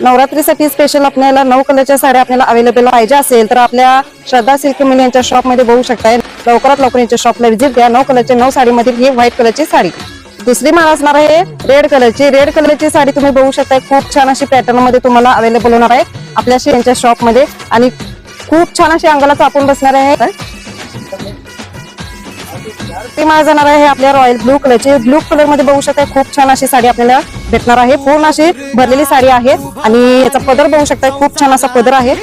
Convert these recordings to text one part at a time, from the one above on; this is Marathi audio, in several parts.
नवरात्रीसाठी स्पेशल आपल्याला नऊ कलरच्या साड्या आपल्याला अवेलेबल पाहिजे असेल तर आपल्या श्रद्धा सिल्क मिल यांच्या शॉपमध्ये बघू शकताय. लवकरात लवकर यांच्या शॉपला व्हिजिट द्या नऊ कलरच्या नऊ साडीमध्ये ही व्हाईट कलरची साडी. दुसरी माळ असणार आहे रेड कलरची रेड कलरची साडी तुम्ही बघू शकताय. खूप छान अशी पॅटर्नमध्ये तुम्हाला अवेलेबल होणार आहे आपल्या यांच्या शॉपमध्ये. आणि खूप छान अशी अंगाला चापून बसणार आहे. ते माळ जाणार आहे. आपल्या रॉयल ब्लू कलरची ब्लू कलरमध्ये बघू शकता खूप छान अशी साडी आपल्याला भेटणार आहे. पूर्ण अशी भरलेली साडी आहे. आणि याचा पदर बघू शकता खूप छान असा पदर आहे.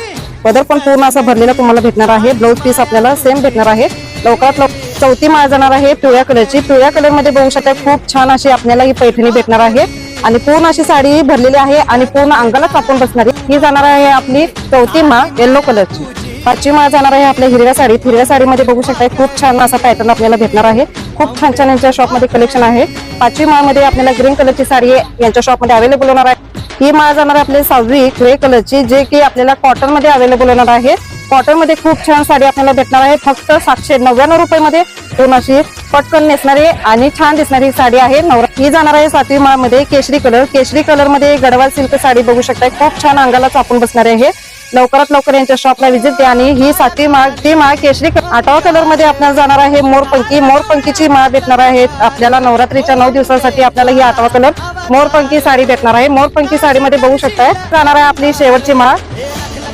पदर पण पूर्ण असा भरलेला तुम्हाला भेटणार आहे. ब्लाऊज पीस आपल्याला सेम भेटणार आहे. लवकरात लवकर चौथी माळ जाणार आहे पिवळ्या कलरची पिवळ्या कलरमध्ये बघू शकता खूप छान अशी आपल्याला ही पैठणी भेटणार आहे. आणि पूर्ण अशी साडी भरलेली आहे आणि पूर्ण अंगाला कापून बसणारी ही जाणार आहे आपली चौथी माळ येल्लो कलरची पाचवी माळ जाणार आहे आपल्या हिरव्या साडीत हिरव्या साडीमध्ये बघू शकता खूप छान असा पॅटर्न आपल्याला भेटणार आहे. खूप छान छान यांच्या शॉपमध्ये कलेक्शन आहे. पाचवी माळमध्ये आपल्याला ग्रीन कलरची साडी यांच्या शॉपमध्ये अवेलेबल होणार आहे. ही माळ जाणार आहे आपली सहावी ग्रे कलरची जे की आपल्याला कॉटनमध्ये अवेलेबल होणार आहे. कॉटनमध्ये खूप छान साडी आपल्याला भेटणार आहे. फक्त सातशे नव्याण्णव रुपयामध्ये दोन अशी पटकन नेसणारी आणि छान दिसणारी साडी आहे. नवरा ही जाणार आहे सातवी माळमध्ये केशरी कलर केशरी कलरमध्ये गडवाल सिल्क साडी बघू शकताय. खूप छान अंगाला चापून बसणारे आहे लवकरात लवकर यांच्या शॉपला व्हिजिट द्या आणि ही सातवी माळ ती माळ केशरी आठवा कलरमध्ये आपल्याला जाणार आहे मोरपंखी मोरपंखीची माळ भेटणार आहे. आपल्याला नवरात्रीच्या नऊ दिवसासाठी आपल्याला ही आठवा कलर मोरपंखी साडी भेटणार आहे. मोरपंखी साडीमध्ये बघू शकताय. जाणार आहे आपली शेवटची माळ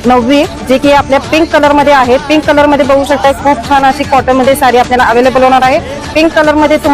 नववी जी की आपल्या पिंक कलरमध्ये आहे. पिंक कलरमध्ये बघू शकताय. खूप छान अशी कॉटनमध्ये साडी आपल्याला अवेलेबल होणार आहे. पिंक कलरमध्ये